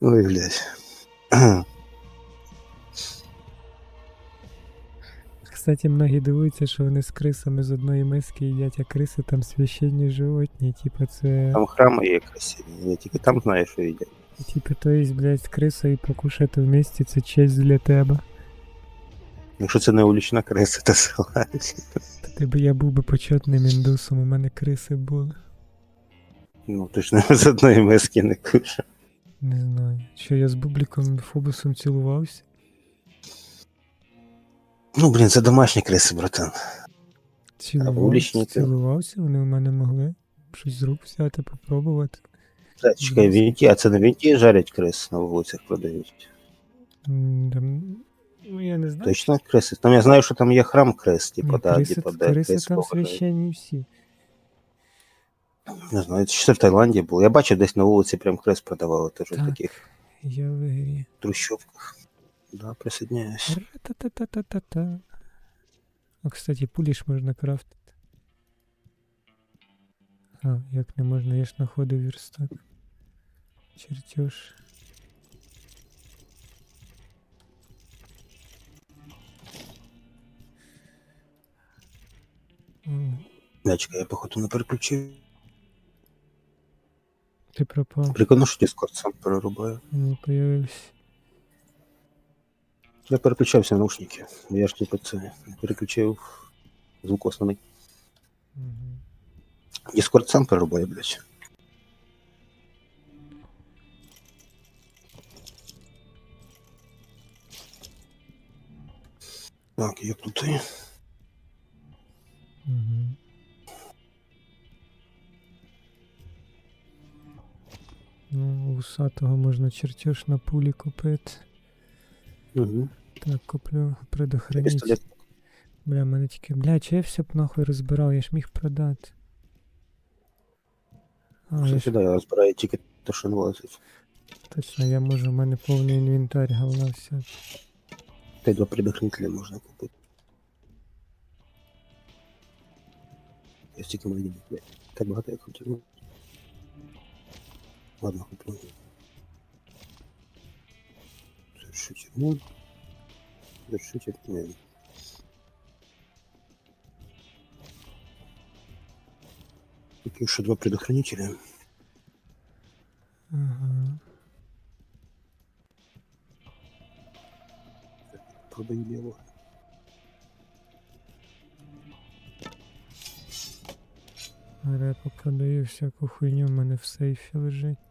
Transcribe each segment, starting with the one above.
Ой, блядь. Кстати, многі дивуються, що вони з крисами з одної миски їдять, а криси там священні животні, типа це. Там храми є красиві. Я тільки там знаю, що їдять. Типа, то есть, блядь, з крисою покушати вместе це честь для тебе. Якщо це не улічна криса, то согласен. Та ти би я був би почетним індусом, у мене криси були. Ну, точно з одної миски не куша. Не знаю. Що я з бубліком Фобусом цілувався? Ну, блін, це домашні криси, братан. Цілувався, вуличні це- цілувався, вони у мене могли щось з рук взяти, попробувати. Та, чекай, вінті, а це на вінті жарять крис на вулицях продають. М, там, Ну, я не знаю. Точно криси? Там я знаю, що там є храм крис, типу, Ні, да, криси, типу, де криси крис там священні всі. Не знаю, чи це в Таїланді було. Я бачив десь на вулиці прям крис продавали, теж Так. таких Я трущобках. Да, присоединяюсь. А, кстати, пулі ж можна крафтити. А, як не можна, я ж знаходив верстак. Чертеж. М, Да, чекай, я походу не переключив. Ти пропав, Прикольно, що Discord сам перерубає. не появився. Я переключався на наушники. Я ж типу це переключив звук основний. Угу. Discord сам перерубає, блядь. Так, як тут Ну, усатого можна чертеж на пулі купити. Угу. Так, куплю предохранитель. Бля, мене тільки. Бля, чи я все б нахуй розбирав, я ж міг продати. А, я сюди я розбираю тільки те, що не влазить. точно, я можу, у мене повний інвентар, говна все. Та й два предохранителя можна купити. Я стільки магазинів, блядь. Так багато я хотів. Ладно, куплю. Завершитель. Ну. Завершитель. Не. Тут еще два предохранителя. Ага. Продаю лево. Репо продаю всяку хуйню, в мене в сейфі лежить.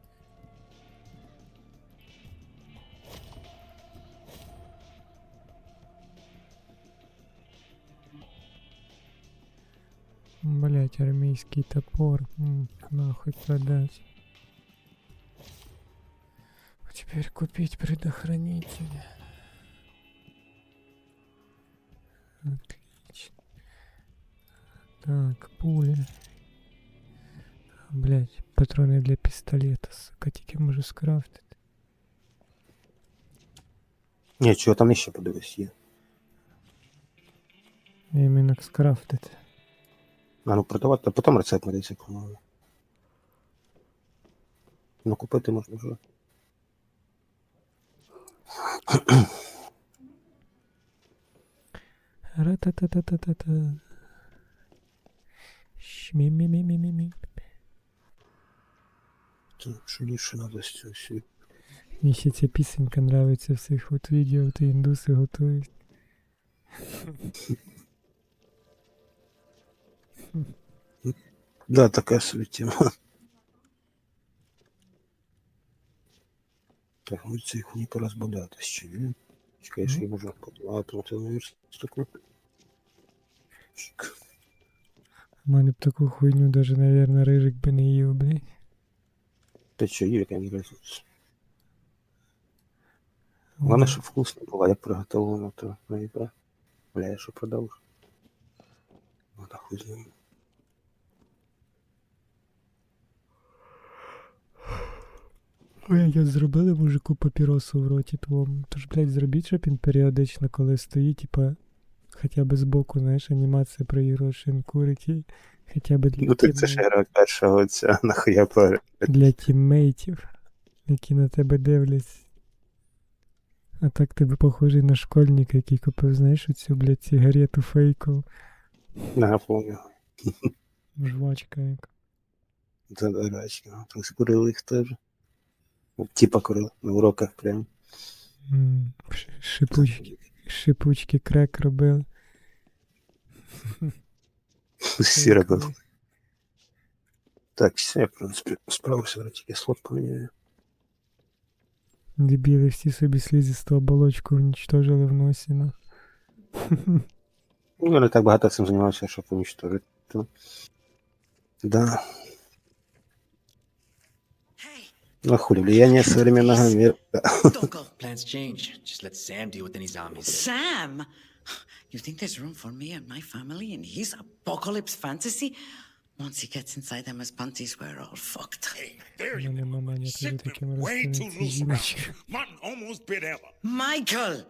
Блять, армейский топор. М, нахуй продать. А теперь купить предохранитель. Отлично. Так, пули. Блять, патроны для пистолета, сука, тільки можу скрафтити. Ні, чого там ще подивись є. Іменно скрафтити. А ну продавати, а потім рецепт надається, по-моєму. Ну, купити можна вже. Ра-та-та-та-та-та-та. Шмі-мі-мі-мі-мі-мі. Це що ліпше треба з цього всього. Мені ще ця пісенька нравиться в цих от відео, ти індуси готують. Да, така собі тема. Так, ну це їх не чи ні? Чекай, що я цьому верстаку. Чик. У мене б таку хуйню даже, наверное, рижик би не їв, блядь. Та що, є, яка не разниця. Головне, щоб вкусно було, як приготовлено, то наїбе. Бля, я що продав. Ну, так хуй з Ой, я зробили мужику папіросу в роті твому. Тож, блядь, зробіть, щоб він періодично, коли стоїть, типа, хоча б збоку, знаєш, анімація про що курить, і хоча б для, Ну так це ж гра першого ця, нахуя перед. для тіммейтів. які на тебе дивляться. А так тебе похожий на школьника, який купив, знаєш, оцю, блядь, сигарету фейкову. Не, помню. Жвачка до речі. ну, Так скурили їх теж. От Типа курили на уроках прям. М, ш- Шипучки, шипучки крек робили. Всі робили. Так, все, я, в принципі, справився, зараз тільки слот поміняю. Дебіли всі собі слізисту оболочку унічтожили в носі. Ну. Ну, я не так багато цим займався, щоб уничтожити. Да. Hey, Ну, а хули, влияние современного мира. don't go. Plans change. Just let Sam deal with any zombies. Sam! You think there's room for me and my family in his apocalypse fantasy? Once he gets inside them as panties, we're all fucked. Hey, there У you мене go. мама не коли Sick таким way too розповідається loose жіночка. around. Martin almost bit Ella. Michael!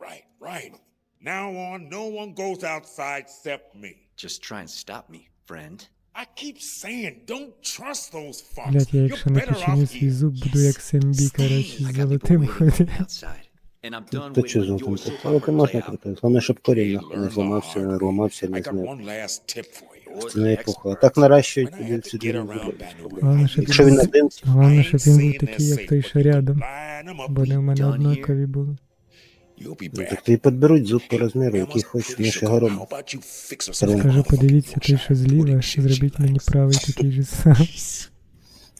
Right, right. Now on, no one goes outside except me. Just try and stop me, friend. I keep saying, don't trust those fucks. Блять, я якщо не better починю свій зуб, буду як Сембі, коротше, з золотим То waiting чи золотим? Але ти можна крутити. Головне, щоб корінь нахуй не зламався, не ламався, не got знаю. one last tip for you. Or Це не the похуй. А так наращують зуби. Baton Головне, щоб Якщо він він, один, головне, щоб він був такий, як той, що рядом. Бо вони в мене однакові були. Тобі підберуть зуб по розміру, який хочеш, her some Скажу, подивіться той, що зліва, зробіть мені правий такий же сам.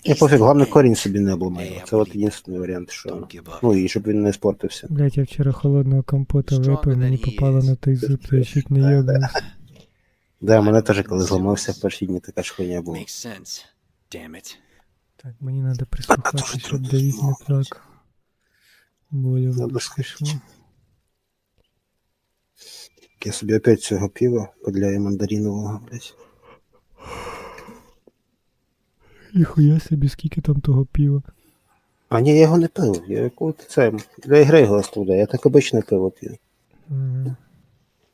Я пофіг, головне корінь собі не обламає. Hey, Це от єдиний варіант, що. Ну і щоб він не спортився. Блять, я вчора холодного компота випив, мені попало на той зуб, то я чуть не йобнувся. Да, мене теж коли зламався в перші дні така ж хуйня була. Так, мені треба прислухати, щоб Давід не так. Болю в Я собі опять цього пива подляю мандаринового, блядь. Ніхуя собі, скільки там того пива. А ні, я його не пив. Я якого це для ігри його оставляю. Я так обичне пиво п'ю. Ага.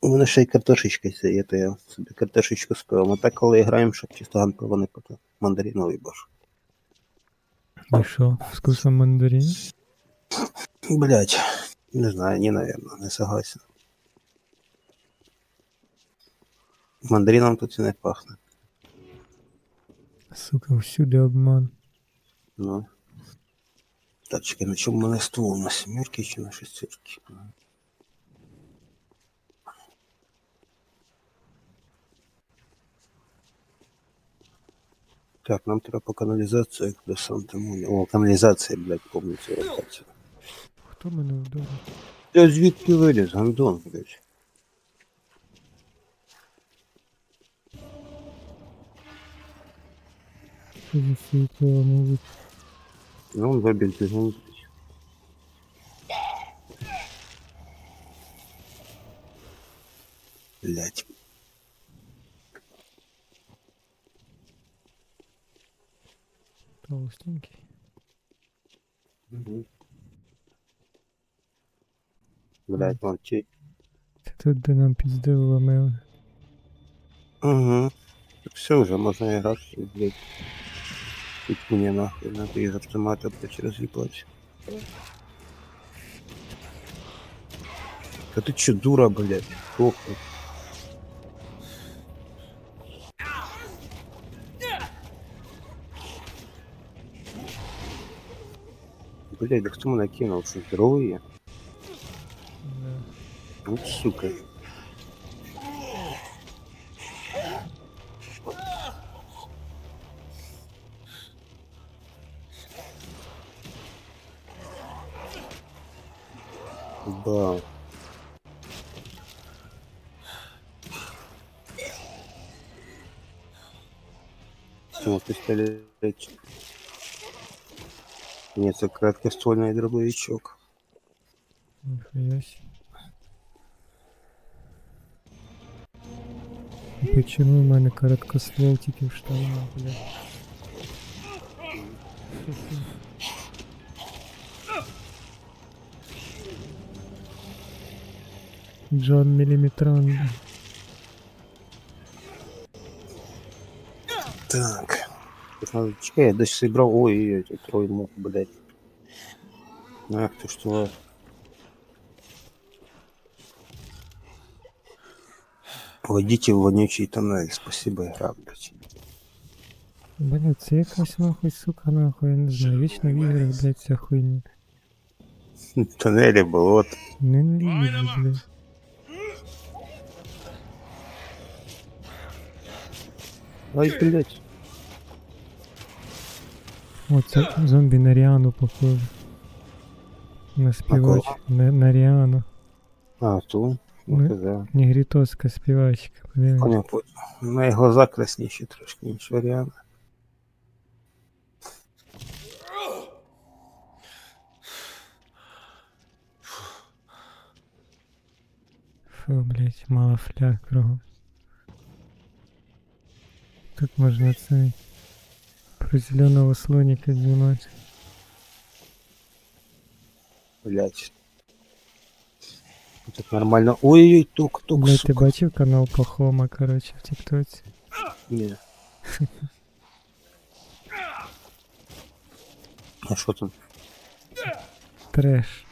У мене ще й картошечка є, то я собі картошечку з пивом. А так коли граємо, щоб чисто ган пиво не пити. Мандариновий баш. І що, вкусом мандарин? Блять, не знаю, ні, наверное, не согласен. Мандарином тут і не пахне. Сука, всюди обман. Ну. Так, чекай, на чому в мене ствол? На сімерки чи на шестерки? Так, нам треба по каналізації як до Санта-Моні. О, каналізація, блядь, цю локацію. Хто мене вдарив? Я звідки виліз, гандон, блядь. Ну, он вибіг бігун. Блядь. Толстенький. Блядь, молчи. Це тут, де нам пізди вломили. Угу. Все уже, можно играть, блядь. Тут мне нахуй, надо из автомата, блядь, разъебать. Да ты чё, дура, блядь? Похуй. Блядь, да кто меня кинул? Что, здоровые? Да. Вот сука. Нет, это краткоствольный дробовичок. Ніхуя сі. Почему в мене короткоствол тільки в штанах, блядь? Джон Міліметрон. Так. Тут надо- Чекай, я десь зібрав. Ой-ой-ой, тут троє мух, блядь. Ну як ти ж того? Войдите в вонючий тоннель, спасибо, игра, блядь. Блядь, це якась нахуй, сука, нахуй, я не знаю. Вічно в іграх, блядь, ця хуйня. Тоннелі, болот. Ненавижу, блядь. Ай, блядь. О, це зомбі на Ріану похоже. На співачку. На, на Ріану. А, ту. Ну. Ну, да. Негрітоска співачка. Подивись. У неї глаза красніші трошки, ніж варіант. Фу, блядь, мало фляг кругом. Тут можна цей про зеленого слоника знімати. Блядь. Тут нормально. Ой-ой-ой, тук, тук, Блядь, ти сука. бачив канал Пахома, короче, в Тіктоці? Ні. А що тут? Треш.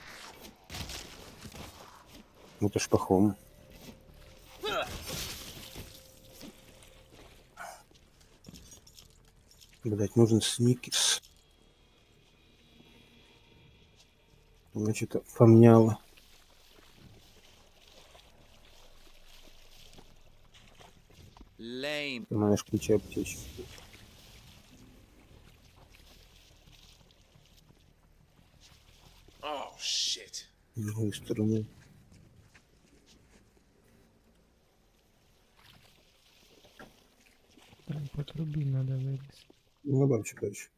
Ну то ж пахом. Блять, нужен сникерс. Значит, поменяла. Lame. Ты знаешь, ключи аптечки. Oh, shit. С другой стороны. Там по надо вилізти. Ну, бабчик, короче.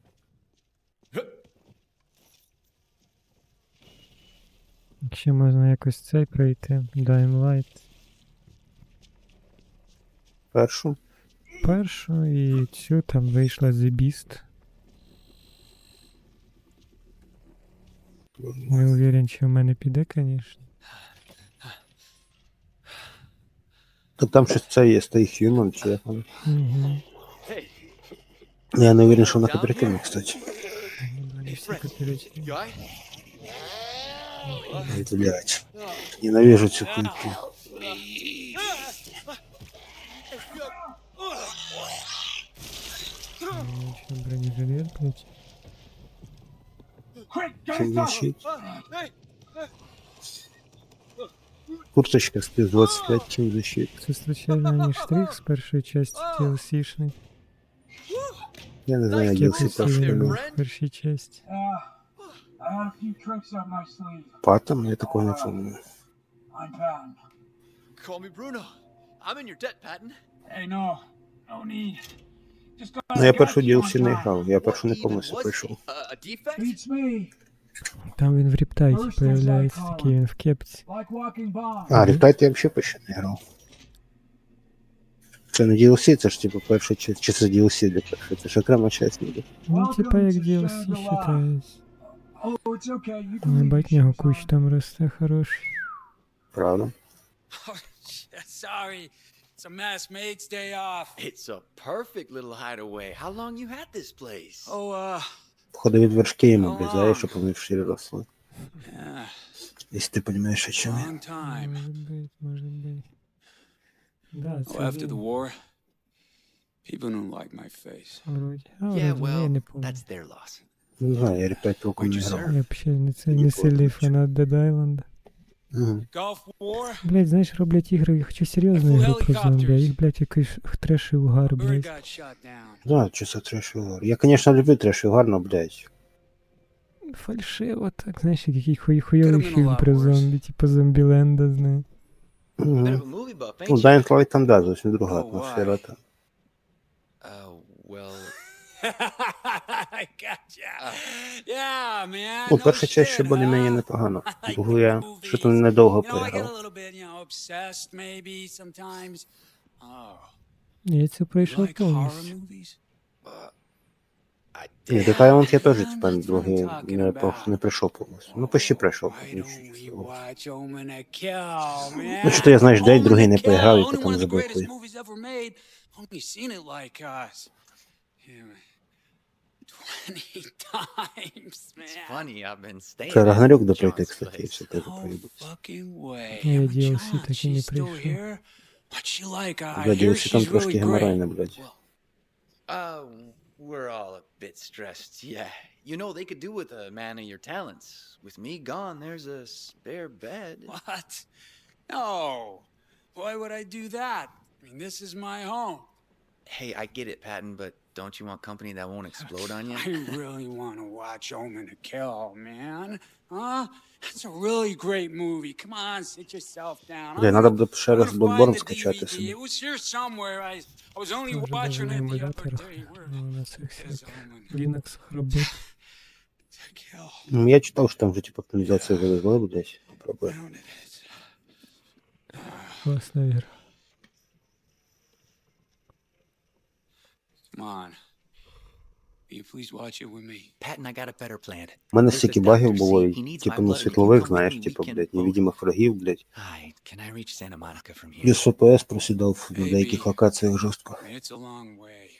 Якщо можна якось цей пройти, Dying Light. Першу. Першу і цю там вийшла The Beast. Не уверен, чи в мене піде, звісно. То там щось це є, Stay Human, чи як воно. Угу. Я не уверен, що вона кооперативна, кстати. Всі кооперативні. Guy? Ай, блядь. Ненавижу цю кульку. Ну, що, бронежилет, блядь. Чим защит. Курточка спец 25, чем защит. Це случайно штрих з першої частини TLC-шний. Я не знаю, сильний був був. першій часті. Uh, sleeve. Патом, я такого не помню. Call me Bruno. I'm in your debt, Patton. Hey, no, no need. Ну я першу DLC не грав, я першу не повністю пройшов. Beats me, Там він в рептайті появляється, такий він в кепці. А, Ріптайт я взагалі ще не грав. Це не DLC, це ж типу перша частина, чи це DLC для першої, це ж окрема часть ніби. Ну, типа як DLC считається. Oh, it's okay. You can Ну, leave бать the нього ship's куч там росте хороший. Правда? Sorry, it's a mess. Mate's day off. It's a perfect little hideaway. How long you had this place? Oh, uh, Походу від вершки йому обрізає, щоб вони вширі росли. yeah, Якщо ти розумієш, чи не. long time. Може бути, може бути. Да, Oh, after the він. war, people don't like my face. А, Yeah, вроді, я well, не помню. that's their loss. Не знаю, я Ріптайт толком не грав. Я взагалі не, це, не Ніколи сильний не фанат Dead Island. Мгм. Gulf War, Блять, знаєш, роблять ігри, я хочу серйозну ігру про зомбі, а їх, блять, якийсь треш і угар, bird блять. got shot down. Да, це треші угар. Я, конечно, люблю треші угар, но, блядь. Фальшиво так, знаєш, який хуй хуйовий Could've фільм про worse. зомбі, типу Зомбіленда, знаєш. Ну, you? Dying Light там, да, зовсім друга Oh, атмосфера. Там. Uh. Ну, часть ще shit, більш-менш huh? непогано. Like я що то недовго. Oh, Я це пройшов повністю. Uh, Ні, до Tyrant я теж, what другий не, не прийшов повністю. Ну, почти пройшов. Why Ну, що-? Ну, я, знаєш, день Omen другий не поіграв і I've been staying Це at Рагнарёк до прийти, кстати, якщо теж No поїдуть. fucking way. Я DLC John, так і не прийшов. hear DLC там трошки геморройно, блядь. We're all a bit stressed, yeah. You know, they could do with a man of your talents. With me gone, there's a spare bed. What? No. Why would I do that? I mean, this is my home. Hey, I get it, Patton, but don't you want company that won't explode on you? I really want to watch Omen to Kill, man. Huh? That's a really great movie. Come on, sit yourself down. Бля, I'm надо gonna- буде ще I'm раз gonna Bloodborne find the скачати DVD. собі. It was here somewhere. I, I was only Вже навіть watching на it the other емуляторах day. Where ну, на цих is всяких Omen Linux робити. to Kill? Ну, я читав, що там вже типу оптимізацію завезли, блядь. Попробую. Found it. У мене стільки багів було, типу, my на світлових, знаєш, ну, типу, can блядь, невидимих врагів, блядь. Hi, can I reach Santa Monica from here? Плюс ФПС просідав на деяких локаціях жорстко. I mean, it's a long way.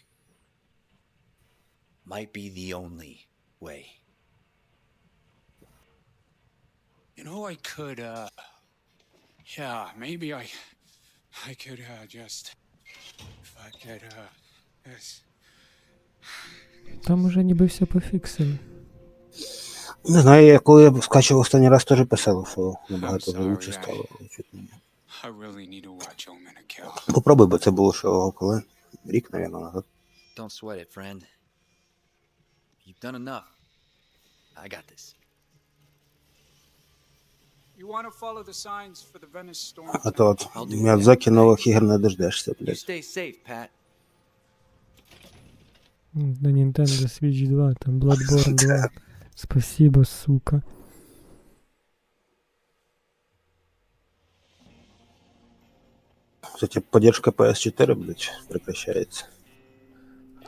Might be the only way. You know, I could, uh, yeah, maybe I, I could, uh, just, if I could, uh, just, Там уже ніби все пофіксили. Не знаю, я коли я скачував останній раз, теж писав, що набагато лучше стало. Попробуй, бо це було що коли? Рік, мабуть, назад. Don't sweat it, friend. You've done enough. I got this. You want to follow the signs for the Venice storm. А то от Міядзакі нових ігор не дождешся, блядь. You stay safe, Pat. На Nintendo Switch 2, там Bloodborne 2. Спасибо, сука. Кстати, поддержка PS4, блядь, прекращается.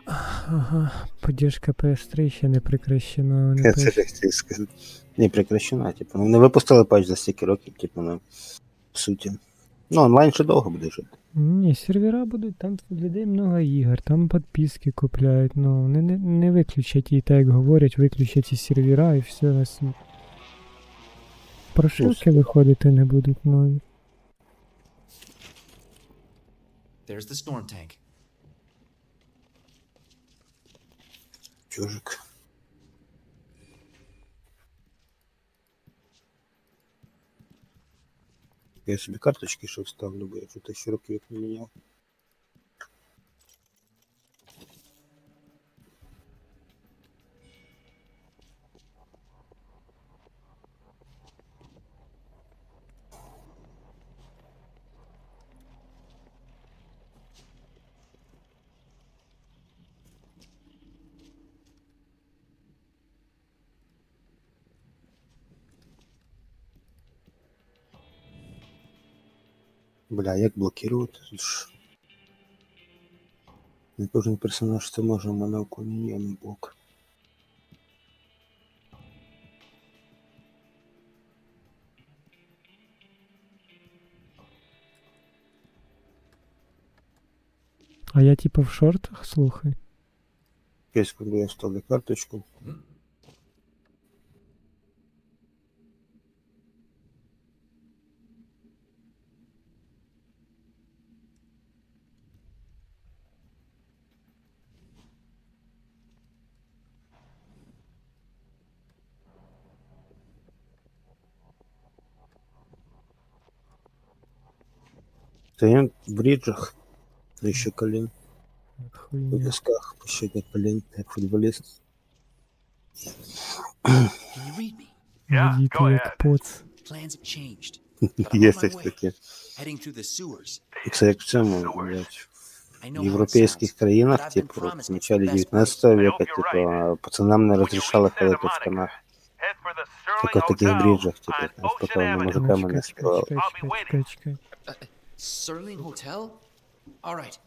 Ага, поддержка PS3 ще не прекращена. Не це сказати. Не прекращена, типу, ну не випустили патч за стільки років, типу, ну, в суті. Ну, онлайн ще довго буде жити. Ні, сервера будуть, там в людей много ігор, там підписки купляють, ну не, не, не виключать і так як говорять, виключать і сервера і все на світ. Прошивки виходити не будуть нові. There's the storm tank. Чужик. Я собі карточки ще вставлю, бо я тут ще років як не міняв. Бля, як блокувати? Тут ж... Не кожен персонаж це може, у мене окуніння блок. А я типа в шортах, слухай. Якесь, коли я вставлю карточку. Поц. Plans have changed. But I'm Є on my щось way. таке. Heading through the sewers. Це як в цьому, блядь, I know в how it європейських sounds, but країнах, I've been типу, promised в it's начале the best 19 place. века, типу, пацанам не розрішали ходити в штанах. Тільки в таких бріджах, типу, там з потовими мужиками Ну, не чекай, чекай, співали. чекай, чекай, чекай, чекай. Sterling Hotel? All right.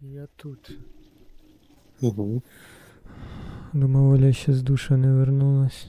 Я тут. Угу. Думав, Оля ще з душа не вернулась.